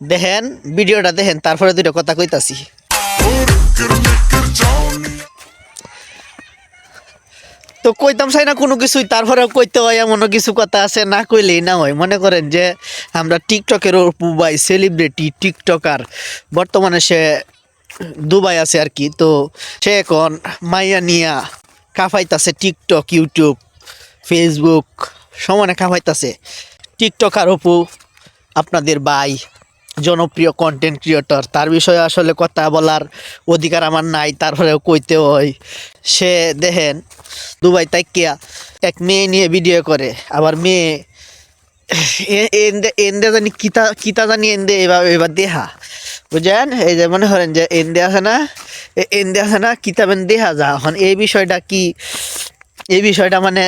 দেখেন, ভিডিওটা দেখেন, তারপরে দুটো কথা কইতাছি। তো কইতাম চাই না কোনো কিছুই তারপরে কইতে হয় এমনও কিছু কথা আছে, না কইলেই না হয়। মনে করেন যে, আমরা টিকটকের অপু ভাই সেলিব্রিটি টিকটকার বর্তমানে সে দুবাই আছে আর কি। তো সে এখন মাইয়া নিয়া কাফাইতাছে টিকটক ইউটিউব ফেসবুক সমানে কাফাইতাছে টিকটকার অপু, আপনাদের ভাই। জনপ্রিয় কন্টেন্ট ক্রিয়েটর তার বিষয়ে আসলে কথা বলার অধিকার আমার নাই, তারপরেও কইতে হয়। সে দেখেন, দুবাই তাইকিয়া এক মেয়ে নিয়ে ভিডিও করে। আবার মেয়ে এন্দে এন্দে জানি কিতা কিতা জানি এন্দে এবার এবার দেহা। বুঝলেন এই যে মনে করেন যে এন্দে আছে না এন্দে আছে না কিতাবেন দেহা যা। এখন এই বিষয়টা কি, এই বিষয়টা মানে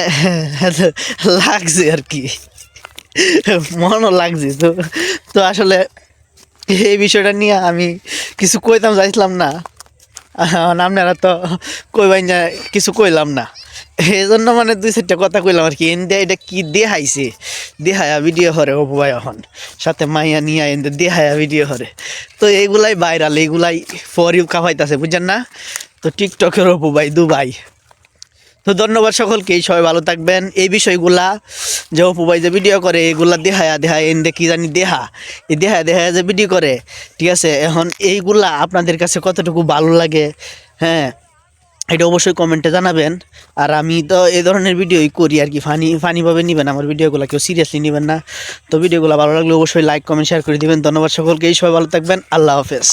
লাগছে আর কি। মনও লাগছে তো। তো আসলে এই বিষয়টা নিয়ে আমি কিছু কইতাম চাইছিলাম না। আপনারা তো কইবাই না, কিছু কইলাম না। এই জন্য মানে দুই চারটা কথা কইলাম আর কি। এনদে এটা কি দেখাইছে? দেহায়া ভিডিও হরে অপু ভাই এখন। সাথে মাইয়া নিয়া এনদে দেহায়া ভিডিও হরে। তো এইগুলাই ভাইরাল এইগুলাই ফর ইউ কাফাইতাছে বুঝছেন না? তো টিকটকের অপু ভাই, দুবাই। তো ধন্যবাদ সকলকে, সবাই ভালো থাকবেন। এই বিষয়গুলা যে অপু ভাই যে ভিডিও করে, এগুলা দেহায়া দেহা এন দেখি জানি দেহা। এই দেহা দেহা যে ভিডিও করে, ঠিক আছে? এখন এইগুলা আপনাদের কাছে কতটুকু ভালো লাগে হ্যাঁ? এটা অবশ্যই কমেন্টে জানাবেন। আর আমি তো এই ধরনের ভিডিওই করি আর কি। ফানি ফানিভাবে নেবেন, আমার ভিডিওগুলো কেউ সিরিয়াসলি নেবেন না। তো ভিডিওগুলো ভালো লাগলে অবশ্যই লাইক কমেন্ট শেয়ার করে দিবেন। ধন্যবাদ সকলকে এই সবাই ভালো থাকবেন। আল্লাহ হাফেজ।